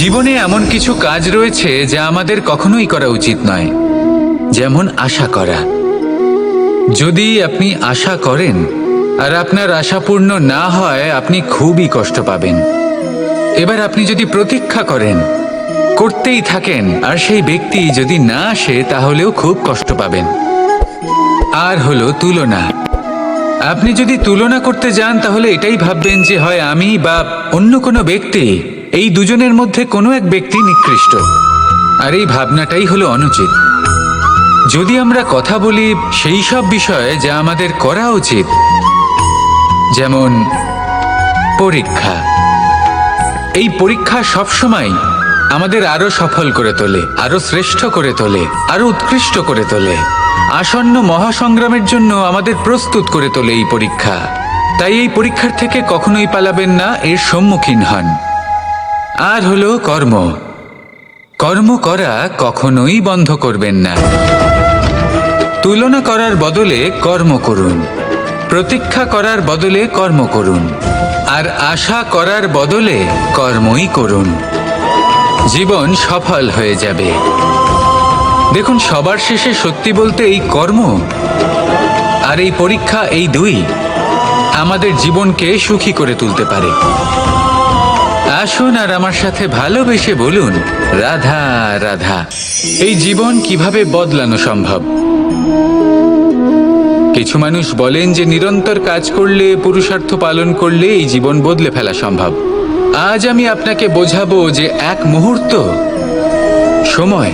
জীবনে এমন কিছু কাজ রয়েছে যা আমাদের কখনোই করা উচিত নয়। যেমন আশা করা। যদি আপনি আশা করেন আর আপনার আশা পূর্ণ না হয়, আপনি খুবই কষ্ট পাবেন। এবার আপনি যদি প্রতীক্ষা করেন, করতেই থাকেন, আর সেই ব্যক্তি যদি না আসে, তাহলেও খুব কষ্ট পাবেন। আর হলো তুলনা। আপনি যদি তুলনা করতে যান, তাহলে এটাই ভাববেন যে হয় আমি বা অন্য কোনো ব্যক্তি এই দুজনের মধ্যে কোনো এক ব্যক্তি নিকৃষ্ট। আর এই ভাবনাটাই হলো অনুচিত। যদি আমরা কথা বলি সেই সব বিষয়ে যা আমাদের করা উচিত, যেমন পরীক্ষা। এই পরীক্ষা সবসময় আমাদের আরও সফল করে তোলে, আরও শ্রেষ্ঠ করে তোলে, আরও উৎকৃষ্ট করে তোলে। আসন্ন মহাসংগ্রামের জন্য আমাদের প্রস্তুত করে তোলে এই পরীক্ষা। তাই এই পরীক্ষার থেকে কখনোই পালাবেন না, এর সম্মুখীন হন। আর হলো কর্ম। কর্ম করা কখনোই বন্ধ করবেন না। তুলনা করার বদলে কর্ম করুন। প্রতীক্ষা করার বদলে কর্ম করুন। আর আশা করার বদলে কর্মই করুন। জীবন সফল হয়ে যাবে। দেখুন, সবার শেষে সত্যি বলতে এই কর্ম আর এই পরীক্ষা এই দুই আমাদের জীবনকে সুখী করে তুলতে পারে। আসুন আর আমার সাথে ভালোবেসে বলুন, রাধা রাধা, এই জীবন কীভাবে বদলানো সম্ভব? কিছু মানুষ বলেন যে নিরন্তর কাজ করলে, পুরুষার্থ পালন করলে এই জীবন বদলে ফেলা সম্ভব। আজ আমি আপনাকে বোঝাবো যে এক মুহূর্ত, সময়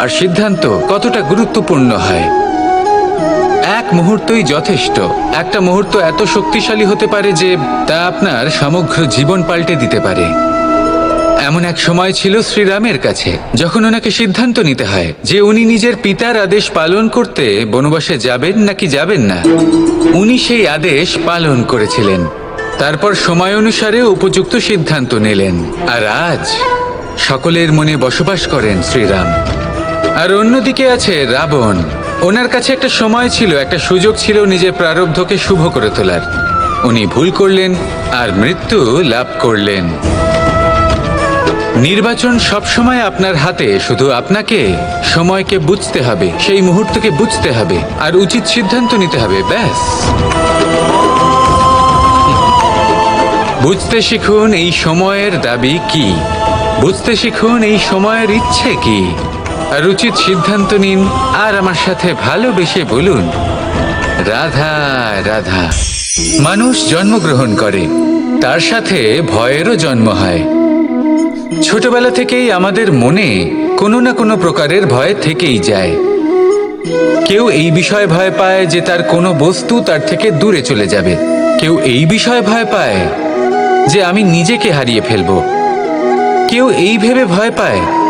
আর সিদ্ধান্ত কতটা গুরুত্বপূর্ণ হয়। মুহূর্তই যথেষ্ট। একটা মুহূর্ত এত শক্তিশালী হতে পারে যে তা আপনার সমগ্র জীবন পাল্টে দিতে পারে। এমন এক সময় ছিল শ্রীরামের কাছে, যখন ওনাকে সিদ্ধান্ত নিতে হয় যে উনি নিজের পিতার আদেশ পালন করতে বনবাসে যাবেন নাকি যাবেন না। উনি সেই আদেশ পালন করেছিলেন। তারপর সময় অনুসারে উপযুক্ত সিদ্ধান্ত নিলেন। আর আজ সকলের মনে বসবাস করেন শ্রীরাম। আর অন্যদিকে আছে রাবণ। ওনার কাছে একটা সময় ছিল, একটা সুযোগ ছিল নিজের প্রারব্ধকে শুভ করে তোলার। উনি ভুল করলেন আর মৃত্যু লাভ করলেন। নির্বাচন সবসময় আপনার হাতে, শুধু আপনাকে সময়কে বুঝতে হবে, সেই মুহূর্তকে বুঝতে হবে, আর উচিত সিদ্ধান্ত নিতে হবে, ব্যাস। বুঝতে শিখুন এই সময়ের দাবি কি? বুঝতে শিখুন এই সময়ের ইচ্ছে কি? আর উচিত সিদ্ধান্ত নিন আর আমার সাথে ভালোবেসে বলুন। রাধা রাধা। মানুষ জন্মগ্রহণ করে, তার সাথে ভয়েরও জন্ম হয়। ছোটবেলা থেকেই আমাদের মনে কোনো না কোনো প্রকারের ভয় থেকেই যায়। কেউ এই বিষয়ে ভয় পায় যে তার কোনো বস্তু তার থেকে দূরে চলে যাবে। কেউ এই বিষয়ে ভয় পায় যে আমি নিজেকে হারিয়ে ফেলব। কেউ এই ভেবে ভয় পায়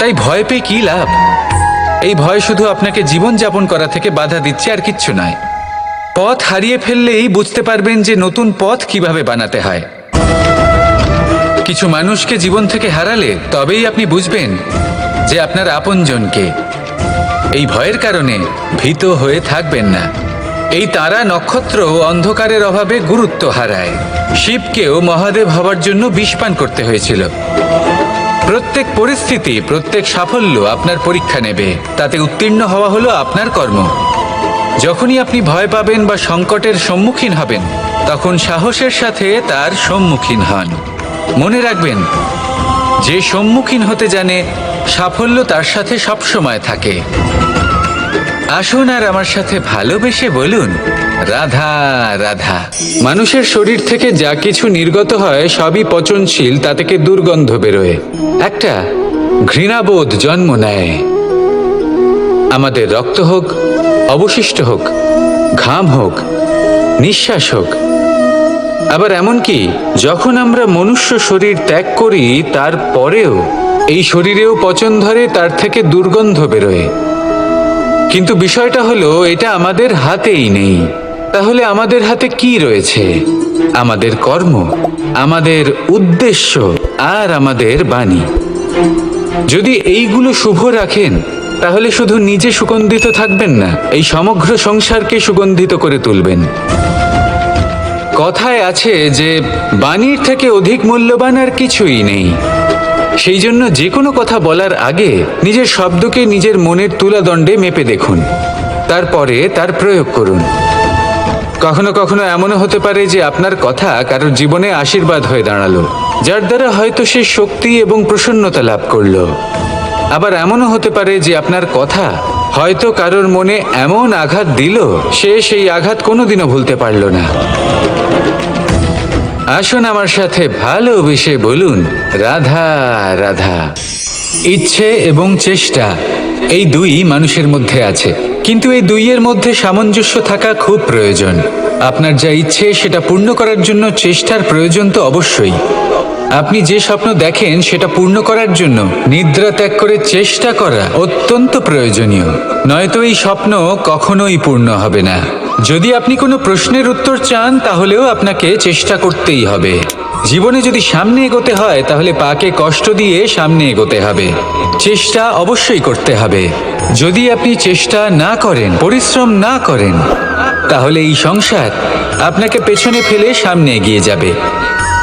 তাই ভয় পেয়ে কি লাভ? এই ভয় শুধু আপনাকে জীবন যাপন করা থেকে বাধা দিচ্ছে আর কিচ্ছু নয়। পথ হারিয়ে ফেললেই বুঝতে পারবেন যে নতুন পথ কীভাবে বানাতে হয়। কিছু মানুষকে জীবন থেকে হারালে তবেই আপনি বুঝবেন যে আপনার আপনজনকে। এই ভয়ের কারণে ভীত হয়ে থাকবেন না। এই তারা নক্ষত্র অন্ধকারের অভাবে গুরুত্ব হারায়। শিবকেও মহাদেব হবার জন্য বিষপান করতে হয়েছিল। প্রত্যেক পরিস্থিতি, প্রত্যেক সাফল্য আপনার পরীক্ষা নেবে। তাতে উত্তীর্ণ হওয়া হলো আপনার কর্ম। যখনই আপনি ভয় পাবেন বা সংকটের সম্মুখীন হবেন, তখন সাহসের সাথে তার সম্মুখীন হন। মনে রাখবেন, যে সম্মুখীন হতে জানে, সাফল্য তার সাথে সবসময় থাকে। আসুন আর আমার সাথে ভালোবেসে বলুন, রাধা রাধা। মানুষের শরীর থেকে যা কিছু নির্গত হয়, সবই পচনশীল, তা থেকে দুর্গন্ধ বেরোয়। একটা ঘৃণাবোধ জন্ম নেয়। আমাদের রক্ত হোক, অবশিষ্ট হোক, ঘাম হোক, নিঃশ্বাস হোক। আবার এমনকি যখন আমরা মনুষ্য শরীর ত্যাগ করি তারপরেও এই শরীরেও পচন ধরে, তার থেকে দুর্গন্ধ বেরোয়। কিন্তু বিষয়টা হলো, এটা আমাদের হাতেই নেই। তাহলে আমাদের হাতে কি রয়েছে? আমাদের কর্ম, আমাদের উদ্দেশ্য, আর আমাদের বাণী। যদি এইগুলো শুভ রাখেন, তাহলে শুধু নিজে সুগন্ধিত থাকবেন না, এই সমগ্র সংসারকে সুগন্ধিত করে তুলবেন। কথায় আছে যে, বাণীর থেকে অধিক মূল্যবান আর কিছুই নেই। সেই জন্য যে কোনো কথা বলার আগে নিজের শব্দকে নিজের মনের তুলাদণ্ডে মেপে দেখুন। তারপরে তার প্রয়োগ করুন। কখনো কখনো এমনও হতে পারে যে আপনার কথা কারোর জীবনে আশীর্বাদ হয়ে দাঁড়াল, যার দ্বারা হয়তো সে শক্তি এবং প্রসন্নতা লাভ করল। আবার এমনও হতে পারে যে আপনার কথা হয়তো কারোর মনে এমন আঘাত দিল, সে সেই আঘাত কোনোদিনও ভুলতে পারল না। আসুন আমার সাথে ভালোবেসে বলুন। রাধা রাধা। ইচ্ছে এবং চেষ্টা এই দুই মানুষের মধ্যে আছে। কিন্তু এই দুইয়ের মধ্যে সামঞ্জস্য থাকা খুব প্রয়োজন। আপনার যা ইচ্ছে সেটা পূর্ণ করার জন্য চেষ্টার প্রয়োজন তো অবশ্যই। আপনি যে স্বপ্ন দেখেন, সেটা পূর্ণ করার জন্য নিদ্রা ত্যাগ করে চেষ্টা করা অত্যন্ত প্রয়োজনীয়। নয়তো এই স্বপ্ন কখনোই পূর্ণ হবে না। যদি আপনি কোনো প্রশ্নের উত্তর চান, তাহলেও আপনাকে চেষ্টা করতেই হবে। জীবনে যদি সামনে এগোতে হয়, তাহলে পাকে কষ্ট দিয়ে সামনে এগোতে হবে। চেষ্টা অবশ্যই করতে হবে। যদি আপনি চেষ্টা না করেন, পরিশ্রম না করেন, তাহলে এই সংসার আপনাকে পেছনে ফেলে সামনে এগিয়ে যাবে।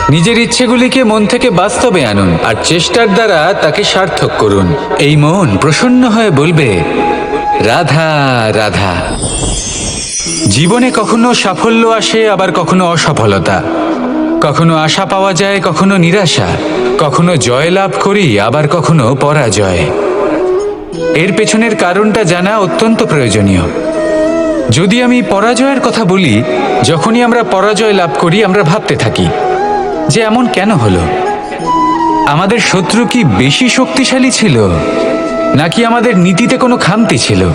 নিজের ইচ্ছেগুলিকে মন থেকে বাস্তবে আনুন আর চেষ্টার দ্বারা তাকে সার্থক করুন। এই মন প্রসন্ন হয়ে বলবে, রাধা রাধা। জীবনে কখনো সাফল্য আসে, আবার কখনো অসফলতা। কখনো আশা পাওয়া যায়, কখনো নিরাশা। কখনো জয় লাভ করি, আবার কখনো পরাজয়। এর পেছনের কারণটা জানা অত্যন্ত প্রয়োজনীয়। যদি আমি পরাজয়ের কথা বলি, যখনই আমরা পরাজয় লাভ করি, আমরা ভাবতে থাকি যে এমন কেন হলো? আমাদের শত্রু কি বেশি শক্তিশালী ছিল? নাকি আমাদের নীতিতে কোনো খামতি ছিল?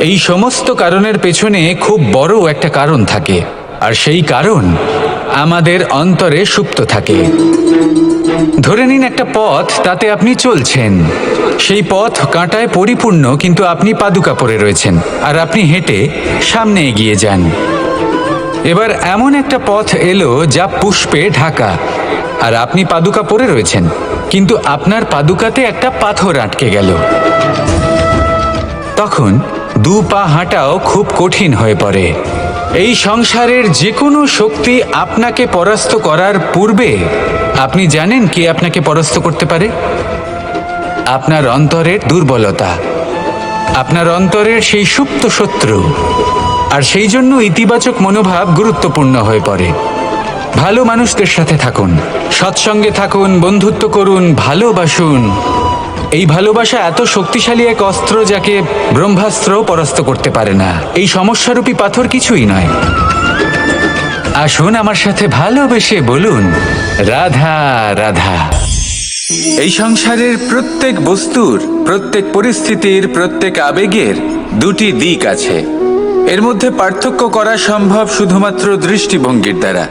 এই সমস্ত কারণের পেছনে খুব বড় একটা কারণ থাকে, আর সেই কারণ আমাদের অন্তরে সুপ্ত থাকে। ধরে নিন একটা পথ, তাতে আপনি চলছেন। সেই পথ কাঁটায় পরিপূর্ণ, কিন্তু আপনি পাদুকা পরে রয়েছেন, আর আপনি হেঁটে সামনে এগিয়ে যান। এবার এমন একটা পথ এলো যা পুষ্পে ঢাকা। আর আপনি পাদুকা পরে রয়েছেন, কিন্তু আপনার পাদুকাতে একটা পাথর আটকে গেল। তখন দু পা হাঁটাও খুব কঠিন হয়ে পড়ে। এই সংসারের যে কোনো শক্তি আপনাকে পরাস্ত করার পূর্বে, আপনি জানেন কে আপনাকে পরাস্ত করতে পারে? আপনার অন্তরের দুর্বলতা। আপনার অন্তরের সেই সুপ্ত শত্রু। আর সেই জন্য ইতিবাচক মনোভাব গুরুত্বপূর্ণ হয়ে পড়ে। ভালো মানুষদের সাথে থাকুন, সৎসঙ্গে থাকুন, বন্ধুত্ব করুন, ভালোবাসুন। এই ভালোবাসা এত শক্তিশালী এক অস্ত্র যাকে ব্রহ্মাস্ত্র পরাস্ত করতে পারে না। এই সমস্যারূপী পাথর কিছুই নয়। আসুন আমার সাথে ভালোবেসে বলুন, রাধা রাধা। এই সংসারের প্রত্যেক বস্তুর, প্রত্যেক পরিস্থিতির, প্রত্যেক আবেগের দুটি দিক আছে। এর মধ্যে পার্থক্য করা সম্ভব শুধুমাত্র দৃষ্টিভঙ্গির দ্বারা।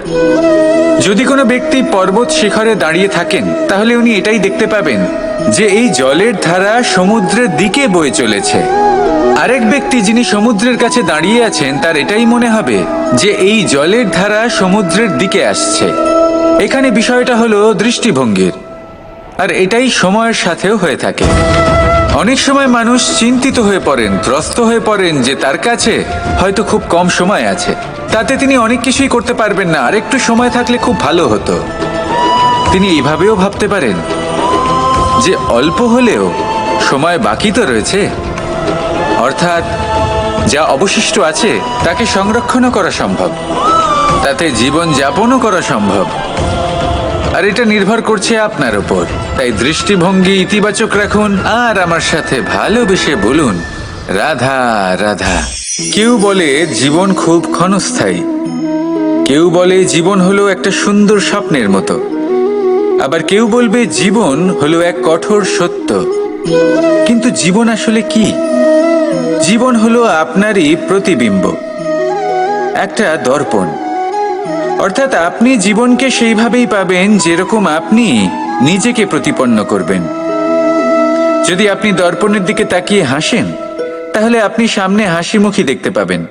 যদি কোনো ব্যক্তি পর্বত শিখরে দাঁড়িয়ে থাকেন, তাহলে উনি এটাই দেখতে পাবেন যে এই জলের ধারা সমুদ্রের দিকে বয়ে চলেছে। আরেক ব্যক্তি যিনি সমুদ্রের কাছে দাঁড়িয়ে আছেন, তার এটাই মনে হবে যে এই জলের ধারা সমুদ্রের দিকে আসছে। এখানে বিষয়টা হলো দৃষ্টিভঙ্গির। আর এটাই সময়ের সাথেও হয়ে থাকে। অনেক সময় মানুষ চিন্তিত হয়ে পড়েন, ত্রস্ত হয়ে পড়েন যে তার কাছে হয়তো খুব কম সময় আছে। তাতে তিনি অনেক কিছুই করতে পারবেন না আর একটু সময় থাকলে খুব ভালো হতো। তিনি এইভাবেও ভাবতে পারেন যে অল্প হলেও সময় বাকি তো রয়েছে। অর্থাৎ যা অবশিষ্ট আছে, তাকে সংরক্ষণও করা সম্ভব। তাতে জীবন যাপনও করা সম্ভব। আর এটা নির্ভর করছে আপনার ওপর তাই দৃষ্টিভঙ্গি ইতিবাচক রাখুন আর আমার সাথে ভালোবেসে বলুন, রাধা রাধা। কেউ বলে জীবন খুব ক্ষণস্থায়ী। কেউ বলে জীবন হলো একটা সুন্দর স্বপ্নের মতো। আবার কেউ বলবে জীবন হলো এক কঠোর সত্য। কিন্তু জীবন আসলে কি? জীবন হলো আপনারই প্রতিবিম্ব। একটা দর্পণ। অর্থাৎ আপনি জীবনকে সেইভাবেই পাবেন যেরকম আপনি নিজেকে প্রতিপন্ন করবেন। যদি আপনি দর্পণের দিকে তাকিয়ে হাসেন, তাহলে আপনি সামনে হাসি মুখী দেখতে পাবেন।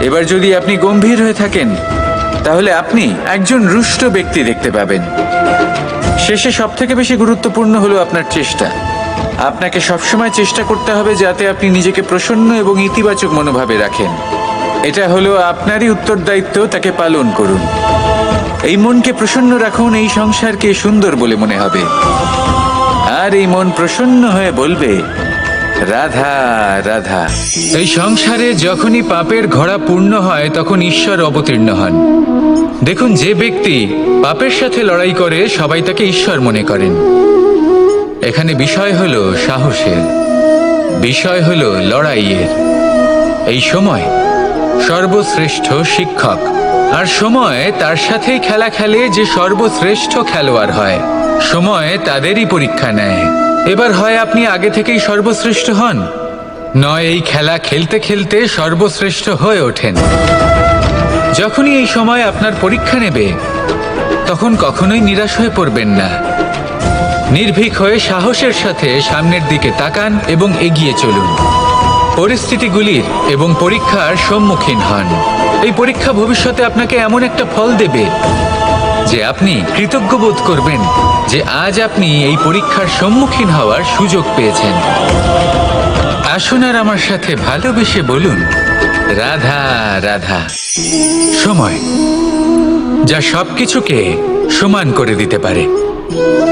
এবার যদি আপনি গম্ভীর হয়ে থাকেন, তাহলে আপনি একজন রুষ্ট ব্যক্তি দেখতে পাবেন। শেষে সব থেকে বেশি গুরুত্বপূর্ণ হলো আপনার চেষ্টা। আপনাকে সবসময় চেষ্টা করতে হবে যাতে আপনি নিজেকে প্রসন্ন এবং ইতিবাচক মনোভাবে রাখেন। এটা হলো আপনারই উত্তরদায়িত্ব, তাকে পালন করুন। এই মনকে প্রসন্ন রাখুন, এই সংসারকে সুন্দর বলে মনে হবে। আর এই মন প্রসন্ন হয়ে বলবে, রাধা রাধা। এই সংসারে যখনই পাপের ঘোড়া পূর্ণ হয়, তখন ঈশ্বর অবতীর্ণ হন। দেখুন, যে ব্যক্তি পাপের সাথে লড়াই করে, সবাই তাকে ঈশ্বর মনে করেন। এখানে বিষয় হলো সাহসের, বিষয় হলো লড়াইয়ের। এই সময় সর্বশ্রেষ্ঠ শিক্ষক। আর সময় তার সাথেই খেলা খেলে যে সর্বশ্রেষ্ঠ খেলোয়াড় হয়। সময় তাদেরই পরীক্ষা নেয়। এবার হয় আপনি আগে থেকেই সর্বশ্রেষ্ঠ হন। নয়, এই খেলা খেলতে খেলতে সর্বশ্রেষ্ঠ হয়ে ওঠেন। যখনই এই সময় আপনার পরীক্ষা নেবে, তখন কখনোই নিরাশ হয়ে পড়বেন না। নির্ভীক হয়ে সাহসের সাথে সামনের দিকে তাকান এবং এগিয়ে চলুন। পরিস্থিতিগুলির এবং পরীক্ষার সম্মুখীন হন। এই পরীক্ষা ভবিষ্যতে আপনাকে এমন একটা ফল দেবে যে আপনি কৃতজ্ঞ বোধ করবেন যে আজ আপনি এই পরীক্ষার সম্মুখীন হওয়ার সুযোগ পেয়েছেন। আসুন আর আমার সাথে ভালোবেসে বলুন, রাধা রাধা। সময়, যা সবকিছুকে সমান করে দিতে পারে।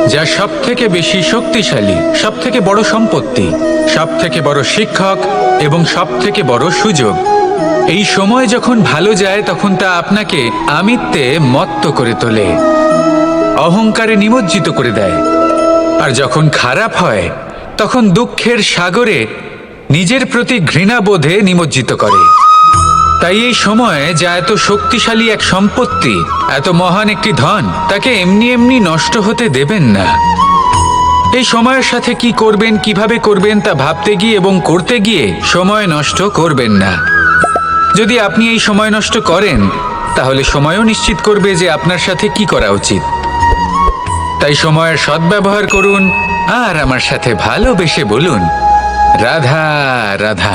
যা সব থেকে বেশি শক্তিশালী সব থেকে বড় সম্পত্তি সব থেকে বড় শিক্ষক এবং সব থেকে বড় সুযোগ। এই সময় যখন ভালো যায়, তখন তা আপনাকে আমিত্বে মত্ত করে তোলে, অহংকারে নিমজ্জিত করে দেয়। আর যখন খারাপ হয়, তখন দুঃখের সাগরে নিজের প্রতি ঘৃণাবোধে নিমজ্জিত করে। তাই এই সময় যা এত শক্তিশালী এক সম্পত্তি, এত মহান একটি ধন, তাকে এমনি এমনি নষ্ট হতে দেবেন না। এই সময়ের সাথে কি করবেন, কীভাবে করবেন তা ভাবতে গিয়ে এবং করতে গিয়ে সময় নষ্ট করবেন না। যদি আপনি এই সময় নষ্ট করেন, তাহলে সময়ও নিশ্চিত করবে যে আপনার সাথে কি করা উচিত। তাই সময়ের সদ্ব্যবহার করুন, আর আমার সাথে ভালোবেসে বলুন, রাধা রাধা।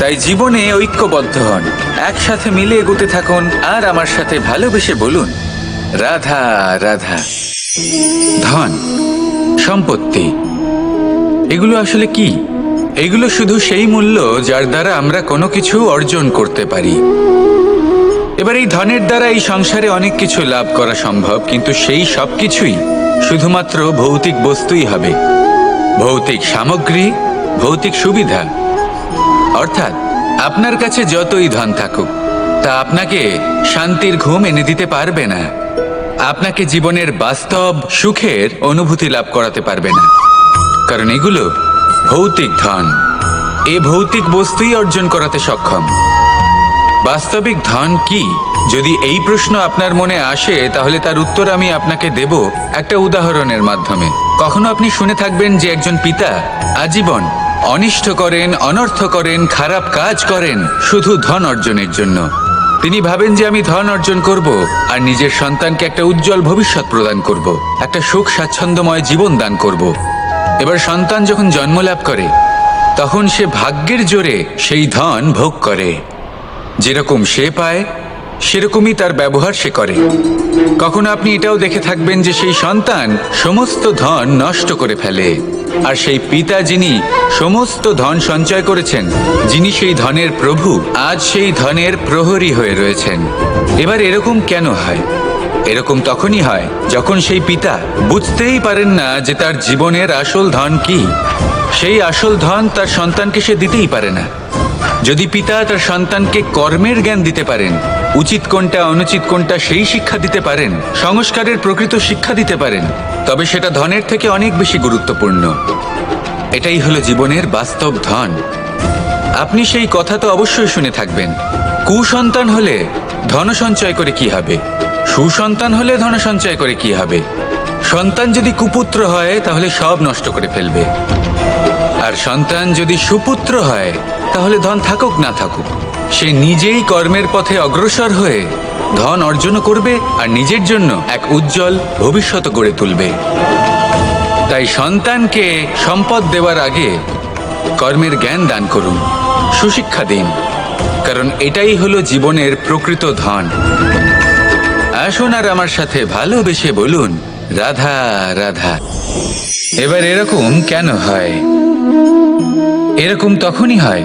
তাই জীবনে ঐক্যবদ্ধ হন। একসাথে মিলে এগোতে থাকুন আর আমার সাথে ভালোবেসে বলুন, রাধা রাধা। ধন, সম্পত্তি, এগুলো আসলে কি? এগুলো শুধু সেই মূল্য যার দ্বারা আমরা কোনো কিছু অর্জন করতে পারি। এবার এই ধনের দ্বারা এই সংসারে অনেক কিছু লাভ করা সম্ভব, কিন্তু সেই সব কিছুই শুধুমাত্র ভৌতিক বস্তুই হবে। ভৌতিক সামগ্রী, ভৌতিক সুবিধা অর্থাৎ, আপনার কাছে যতই ধন থাকুক, তা আপনাকে শান্তির ঘুম এনে দিতে পারবে না। আপনাকে জীবনের বাস্তব সুখের অনুভূতি লাভ করাতে পারবে না। কারণ এগুলো ভৌতিক ধন। এ ভৌতিক বস্তুই অর্জন করাতে সক্ষম। বাস্তবিক ধন কি? যদি এই প্রশ্ন আপনার মনে আসে, তাহলে তার উত্তর আমি আপনাকে দেব একটা উদাহরণের মাধ্যমে। কখনো আপনি শুনে থাকবেন যে একজন পিতা আজীবন অনিষ্ট করেন, অনর্থ করেন, খারাপ কাজ করেন, শুধু ধন অর্জনের জন্য। তিনি ভাবেন যে আমি ধন অর্জন করব আর নিজের সন্তানকে একটা উজ্জ্বল ভবিষ্যৎ প্রদান করব, একটা সুখ স্বাচ্ছন্দ্যময় জীবন দান করব। এবার সন্তান যখন জন্ম লাভ করে, তখন সে ভাগ্যের জোরে সেই ধন ভোগ করে। যেরকম সে পায়, সেরকমই তার ব্যবহার সে করে। কখনো আপনি এটাও দেখে থাকবেন যে সেই সন্তান সমস্ত ধন নষ্ট করে ফেলে। আর সেই পিতা যিনি সমস্ত ধন সঞ্চয় করেছেন, যিনি সেই ধনের প্রভু, আজ সেই ধনের প্রহরী হয়ে রয়েছেন। এবার এরকম কেন হয়? এরকম তখনই হয় যখন সেই পিতা বুঝতেই পারেন না যে তার জীবনের আসল ধন কি। সেই আসল ধন তার সন্তানকে সে দিতেই পারে না। যদি পিতা তার সন্তানকে কর্মের জ্ঞান দিতে পারেন উচিত কোনটা, অনুচিত কোনটা সেই শিক্ষা দিতে পারেন, সংস্কারের প্রকৃত শিক্ষা দিতে পারেন, তবে সেটা ধনের থেকে অনেক বেশি গুরুত্বপূর্ণ। এটাই হলো জীবনের বাস্তব ধন। আপনি সেই কথা তো অবশ্যই শুনে থাকবেন। কুসন্তান হলে ধন সঞ্চয় করে কি হবে? সুসন্তান হলে ধন সঞ্চয় করে কি হবে? সন্তান যদি কুপুত্র হয়, তাহলে সব নষ্ট করে ফেলবে। আর সন্তান যদি সুপুত্র হয়, তাহলে ধন থাকুক না থাকুক। সে নিজেই কর্মের পথে অগ্রসর হয়ে ধন অর্জন করবে আর নিজের জন্য এক উজ্জ্বল ভবিষ্যৎ গড়ে তুলবে। তাই সন্তানকে সম্পদ দেওয়ার আগে কর্মের জ্ঞান দান করুন, সুশিক্ষা দিন, কারণ এটাই হলো জীবনের প্রকৃত ধন। আসুন আর আমার সাথে ভালোবেসে বলুন, রাধা রাধা। এবার এরকম কেন হয়? এরকম তখনই হয়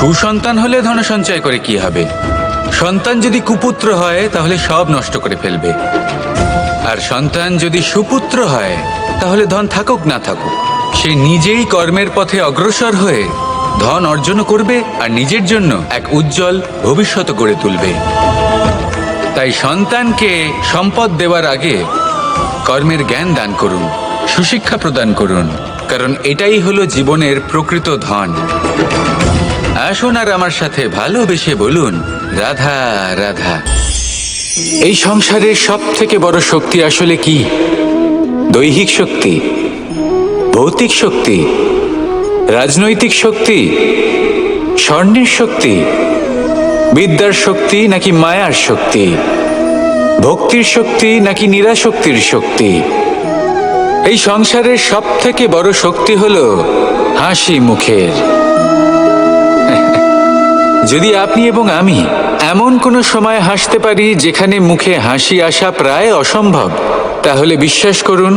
সুসন্তান হলে ধন সঞ্চয় করে কি হবে? সন্তান যদি কুপুত্র হয়, তাহলে সব নষ্ট করে ফেলবে। আর সন্তান যদি সুপুত্র হয়, তাহলে ধন থাকুক না থাকুক। সে নিজেই কর্মের পথে অগ্রসর হয়ে ধন অর্জন করবে আর নিজের জন্য এক উজ্জ্বল ভবিষ্যৎ গড়ে তুলবে। তাই সন্তানকে সম্পদ দেওয়ার আগে কর্মের জ্ঞান দান করুন, সুশিক্ষা প্রদান করুন। কারণ এটাই হলো জীবনের প্রকৃত ধন। আসুন আর আমার সাথে ভালোবেসে বলুন, রাধা রাধা। এই সংসারের সব থেকে বড় শক্তি আসলে কি? দৈহিক শক্তি, ভৌতিক শক্তি, রাজনৈতিক শক্তি, স্বর্ণের শক্তি, বিদ্যার শক্তি নাকি মায়ার শক্তি, ভক্তির শক্তি নাকি নিরাশক্তির শক্তি? এই সংসারের সব থেকে বড় শক্তি হলো হাসি মুখের। যদি আপনি এবং আমি এমন কোনো সময় হাসতে পারি যেখানে মুখে হাসি আসা প্রায় অসম্ভব, তাহলে বিশ্বাস করুন,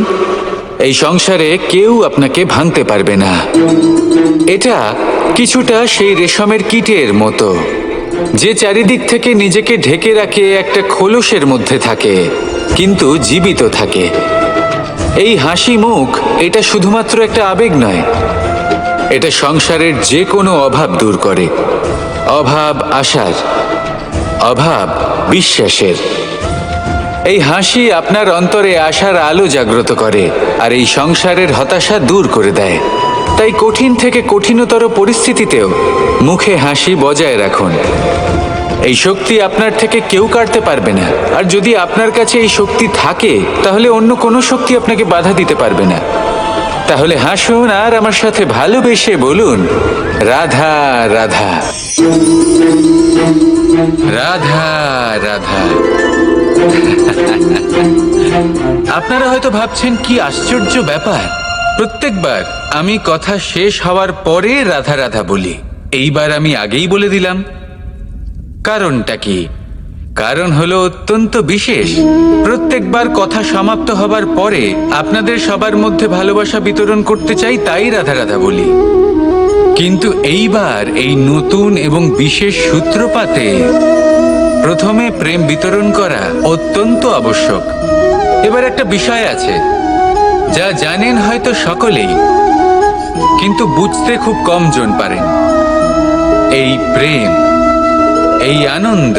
এই সংসারে কেউ আপনাকে ভাঙতে পারবে না। এটা কিছুটা সেই রেশমের কীটের মতো, যে চারিদিক থেকে নিজেকে ঢেকে রাখে একটা খোলসের মধ্যে থাকে, কিন্তু জীবিত থাকে। এই হাসি মুখ, এটা শুধুমাত্র একটা আবেগ নয়, এটা সংসারের যে কোনো অভাব দূর করে। অভাব আশার, অভাব বিশ্বাসের। এই হাসি আপনার অন্তরে আশার আলো জাগ্রত করে আর এই সংসারের হতাশা দূর করে দেয়। তাই কঠিন থেকে কঠিনতর পরিস্থিতিতেও মুখে হাসি বজায় রাখুন। এই শক্তি আপনার থেকে কেউ কাটতে পারবে না। আর যদি আপনার কাছে এই শক্তি থাকে, তাহলে অন্য কোনো শক্তি আপনাকে বাধা দিতে পারবে না। তাহলে হাসুন আর আমার সাথে ভালোবেসে বলুন, রাধা রাধা। রাধা রাধা। আপনারা হয়তো ভাবছেন, কি আশ্চর্য ব্যাপার। প্রত্যেকবার আমি কথা শেষ হওয়ার পরে রাধা রাধা বলি। এইবার আমি আগেই বলে দিলাম। কারণটা কি? কারণ হলো অত্যন্ত বিশেষ। প্রত্যেকবার কথা সমাপ্ত হবার পরে আপনাদের সবার মধ্যে ভালোবাসা বিতরণ করতে চাই তাই রাধা রাধা বলি। কিন্তু এইবার এই নতুন এবং বিশেষ সূত্রপাতে প্রথমে প্রেম বিতরণ করা অত্যন্ত আবশ্যক। এবার একটা বিষয় আছে, যা জানেন হয়তো সকলেই, কিন্তু বুঝতে খুব কম জন পারেন। এই প্রেম, এই আনন্দ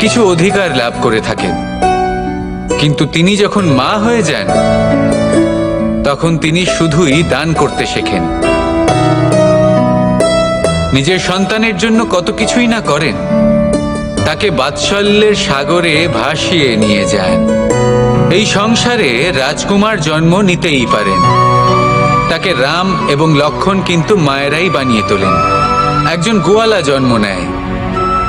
কিছু অধিকার লাভ করে থাকেন। কিন্তু তিনি যখন মা হয়ে যান, তখন তিনি শুধুই দান করতে শেখেন। নিজের সন্তানের জন্য কত কিছুই না করেন, তাকে বাৎসল্যের সাগরে ভাসিয়ে নিয়ে যান। এই সংসারে রাজকুমার জন্ম নিতেই পারেন। তাকে রাম এবং লক্ষণ কিন্তু মায়েরাই বানিয়ে তোলেন। একজন গোয়ালা জন্ম নেয়।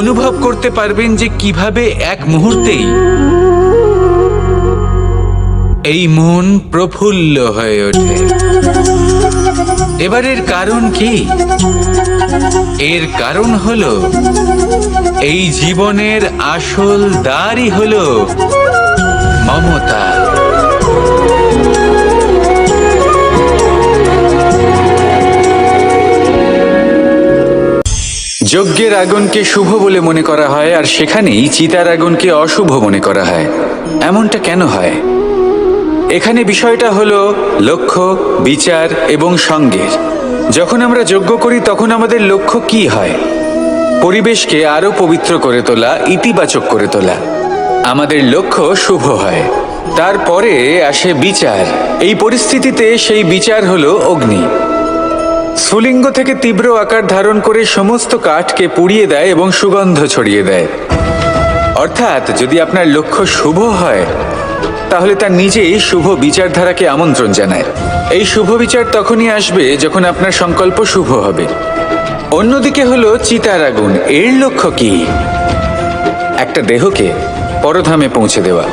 অনুভব করতে পারবেন যে কীভাবে এক মুহূর্তেই এই মন প্রফুল্ল হয়ে ওঠে এবারের কারণ কি? এর কারণ হল, এই জীবনের আসল দ্বারই হল মমতা। যজ্ঞের আগুনকে শুভ বলে মনে করা হয়, আর সেখানেই চিতার আগুনকে অশুভ মনে করা হয়। এমনটা কেন হয়? এখানে বিষয়টা হলো লক্ষ্য, বিচার এবং সঙ্গের। যখন আমরা যজ্ঞ করি, তখন আমাদের লক্ষ্য কি হয়? পরিবেশকে আরও পবিত্র করে তোলা, ইতিবাচক করে তোলা। আমাদের লক্ষ্য শুভ হয়। তারপরে আসে বিচার। এই পরিস্থিতিতে সেই বিচার হলো অগ্নি। স্ফুলিঙ্গ থেকে তীব্র আকার ধারণ করে সমস্ত কাঠকে পুড়িয়ে দেয় এবং সুগন্ধ ছড়িয়ে দেয়। অর্থাৎ যদি আপনার লক্ষ্য শুভ হয়, তাহলে তার নিজেই শুভ বিচারধারাকে আমন্ত্রণ জানায়। এই শুভ বিচার তখনই আসবে যখন আপনার সংকল্প শুভ হবে। অন্যদিকে হলো চিতার আগুন। এর লক্ষ্য কি? একটা দেহকে পরধামে পৌঁছে দেওয়া।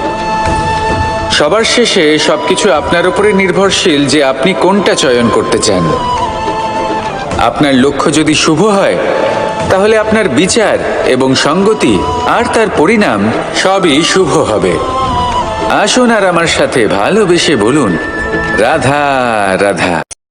সবার শেষে সবকিছু আপনার উপরে নির্ভরশীল যে আপনি কোনটা চয়ন করতে চান। আপনার লক্ষ্য যদি শুভ হয়, তাহলে আপনার বিচার এবং সঙ্গতি আর তার পরিণাম সবই শুভ হবে। আসুন আর আমার সাথে ভালোবেসে বলুন, রাধা রাধা।